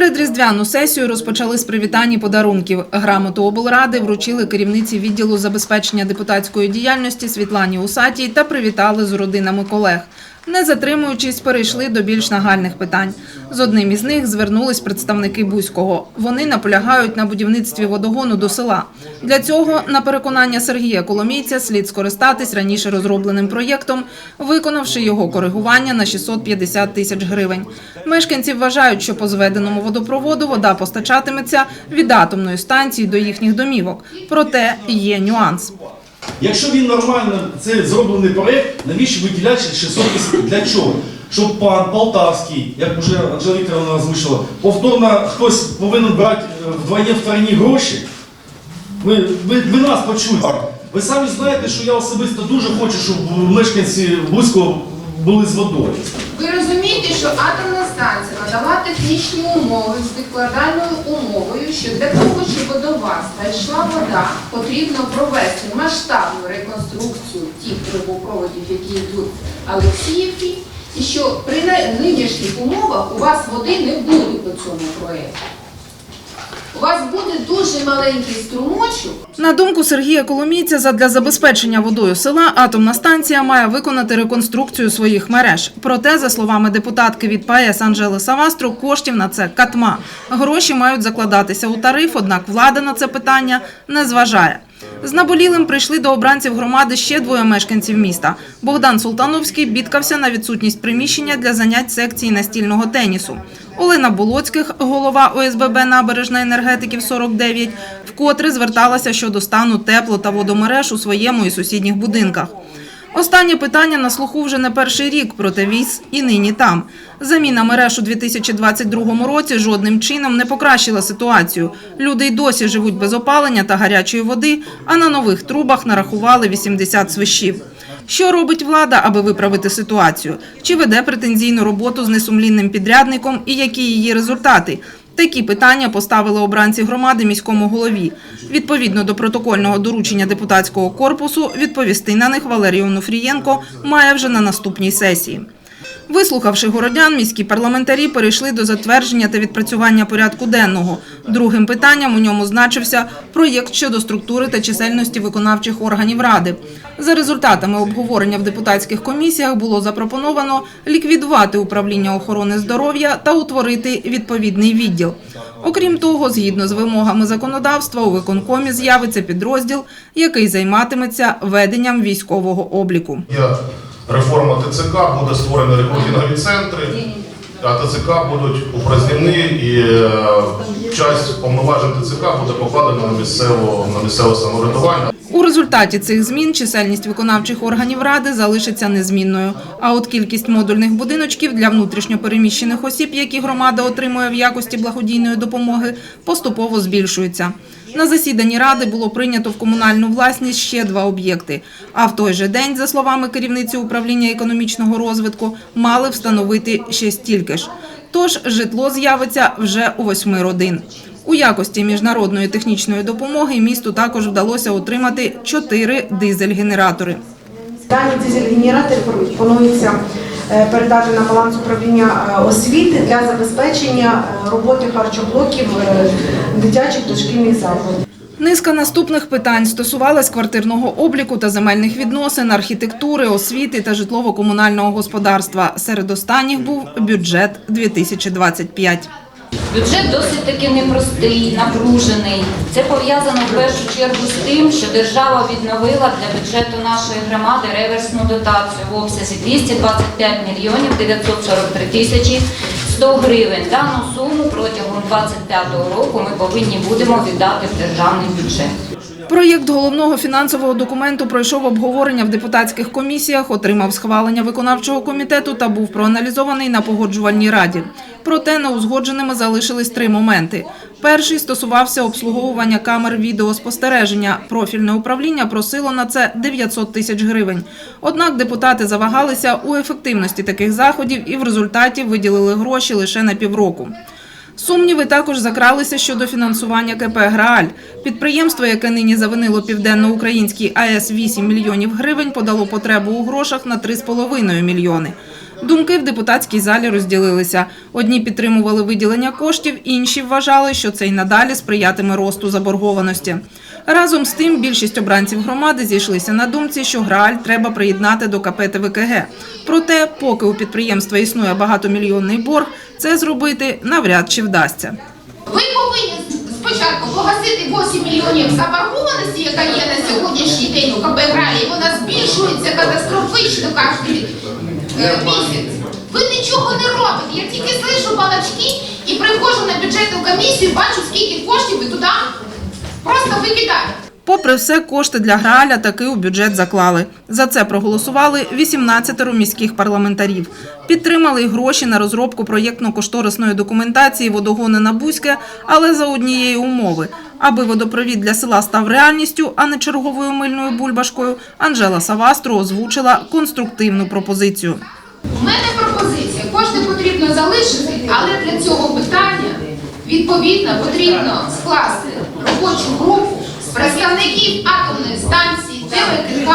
Передріздвяну сесію розпочали з привітань і подарунків. Грамоту облради вручили керівниці відділу забезпечення депутатської діяльності Світлані Усатій та привітали з родинами колег. Не затримуючись, перейшли до більш нагальних питань. З одним із них звернулись представники Бузького. Вони наполягають на будівництві водогону до села. Для цього, на переконання Сергія Коломійця, слід скористатись раніше розробленим проєктом, виконавши його коригування на 650 тисяч гривень. Мешканці вважають, що по зведеному водопроводу вода постачатиметься від атомної станції до їхніх домівок. Проте є нюанс. Якщо він нормально, це зроблений проєкт, навіщо виділяти 650? Для чого? Щоб пан Полтавський, як вже Анжела Вікторовна озвучила, повторно хтось повинен брати е, вдвоє втройні гроші. Ви, ви, ви нас почуєте. Ви самі знаєте, що я особисто дуже хочу, щоб мешканці Бузького були з водою. Розумієте, що атомна станція надала технічні умови з викладальною умовою, що для того, щоб до вас зайшла вода, потрібно провести масштабну реконструкцію тих трубопроводів, які йдуть в Олексіївці, і що при нинішніх умовах у вас води не буде по цьому проєкту. У вас буде дуже маленький струмочок, На думку Сергія Коломійця, задля забезпечення водою села атомна станція має виконати реконструкцію своїх мереж. Проте, за словами депутатки від ПАЕС Анжели Савастро, коштів на це катма. Гроші мають закладатися у тариф, однак влада на це питання не зважає. З наболілим прийшли до обранців громади ще двоє мешканців міста. Богдан Султановський бідкався на відсутність приміщення для занять секції настільного тенісу. Олена Болоцьких, голова ОСББ набережна енергетиків 49, вкотре зверталася щодо стану тепло та водомереж у своєму і сусідніх будинках. Останнє питання на слуху вже не перший рік, проте віз і нині там. Заміна мереж у 2022 році жодним чином не покращила ситуацію. Люди й досі живуть без опалення та гарячої води, а на нових трубах нарахували 80 свищів. Що робить влада, аби виправити ситуацію? Чи веде претензійну роботу з несумлінним підрядником і які її результати? Такі питання поставили обранці громади міському голові. Відповідно до протокольного доручення депутатського корпусу, відповісти на них Валерій Онуфрієнко має вже на наступній сесії. Вислухавши городян, міські парламентарі перейшли до затвердження та відпрацювання порядку денного. Другим питанням у ньому значився проєкт щодо структури та чисельності виконавчих органів ради. За результатами обговорення в депутатських комісіях було запропоновано ліквідувати управління охорони здоров'я та утворити відповідний відділ. Окрім того, згідно з вимогами законодавства, у виконкомі з'явиться підрозділ, який займатиметься веденням військового обліку. Реформа ТЦК, буде створені рекрутингові центри, а ТЦК будуть упразднені і е, часть повноважень ТЦК буде покладена на місцеве, на місцеве самоврядування. У результаті цих змін чисельність виконавчих органів ради залишиться незмінною. А от кількість модульних будиночків для внутрішньопереміщених осіб, які громада отримує в якості благодійної допомоги, поступово збільшується. На засіданні ради було прийнято в комунальну власність ще два об'єкти. А в той же день, за словами керівниці управління економічного розвитку, мали встановити ще стільки ж. Тож житло з'явиться вже у восьми родин. У якості міжнародної технічної допомоги місту також вдалося отримати чотири дизель-генератори. Дані дизель-генератори пропонується передати на баланс управління е, освіти для забезпечення е, роботи харчоблоків е, дитячих дошкільних закладів. Низка наступних питань стосувалась квартирного обліку та земельних відносин, архітектури, освіти та житлово-комунального господарства. Серед останніх був бюджет 2025. Бюджет досить таки непростий, напружений. Це пов'язано в першу чергу з тим, що держава відновила для бюджету нашої громади реверсну дотацію в обсязі 225 мільйонів 943 тисячі 100 гривень. Дану суму протягом 2025 року ми повинні будемо віддати в державний бюджет. Проєкт головного фінансового документу пройшов обговорення в депутатських комісіях, отримав схвалення виконавчого комітету та був проаналізований на погоджувальній раді. Проте неузгодженими залишились три моменти. Перший стосувався обслуговування камер відеоспостереження. Профільне управління просило на це 900 тисяч гривень. Однак депутати завагалися у ефективності таких заходів і в результаті виділили гроші лише на півроку. Сумніви також закралися щодо фінансування КП «Грааль». Підприємство, яке нині завинило південноукраїнській АЕС 8 мільйонів гривень, подало потребу у грошах на 3,5 мільйони. Думки в депутатській залі розділилися. Одні підтримували виділення коштів, інші вважали, що це й надалі сприятиме росту заборгованості. Разом з тим, більшість обранців громади зійшлися на думці, що Грааль треба приєднати до КП ТВКГ. Проте, поки у підприємства існує багатомільйонний борг, це зробити навряд чи вдасться. Ви повинні спочатку погасити 8 мільйонів заборгованості, яка є на сьогоднішній день у КП Гралі. Вона збільшується катастрофично кожен е, місяць. Ви нічого не робите. Я тільки слышу балачки і приходжу на бюджетну комісію, бачу, скільки коштів ви туди просто викидаєте. Попри все, кошти для Грааля таки у бюджет заклали. За це проголосували 18 міських парламентарів. Підтримали й гроші на розробку проєктно-кошторисної документації водогони на Бузьке, але за однієї умови. Аби водопровід для села став реальністю, а не черговою мильною бульбашкою, Анжела Савастро озвучила конструктивну пропозицію. У мене пропозиція. Кошти потрібно залишити, але для цього питання відповідно потрібно скласти робочу групу представників атомної станції, ТВК,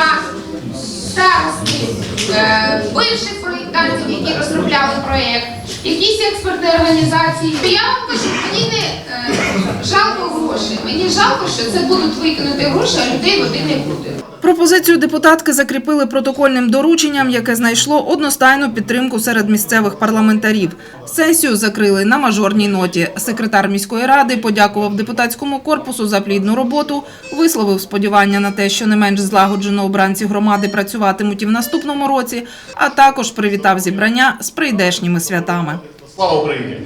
старості, е, бивших проєктантів, які розробляли проєкт, якісь експертні організації. Я вам кажу, мені не е, жалко грошей. Мені жалко, що це будуть викинути гроші, а людей води не буде. Пропозицію депутатки закріпили протокольним дорученням, яке знайшло одностайну підтримку серед місцевих парламентарів. Сесію закрили на мажорній ноті. Секретар міської ради подякував депутатському корпусу за плідну роботу, висловив сподівання на те, що не менш злагоджено обранці громади працюватимуть і в наступному році, а також привітав зібрання з прийдешніми святами. Слава Україні!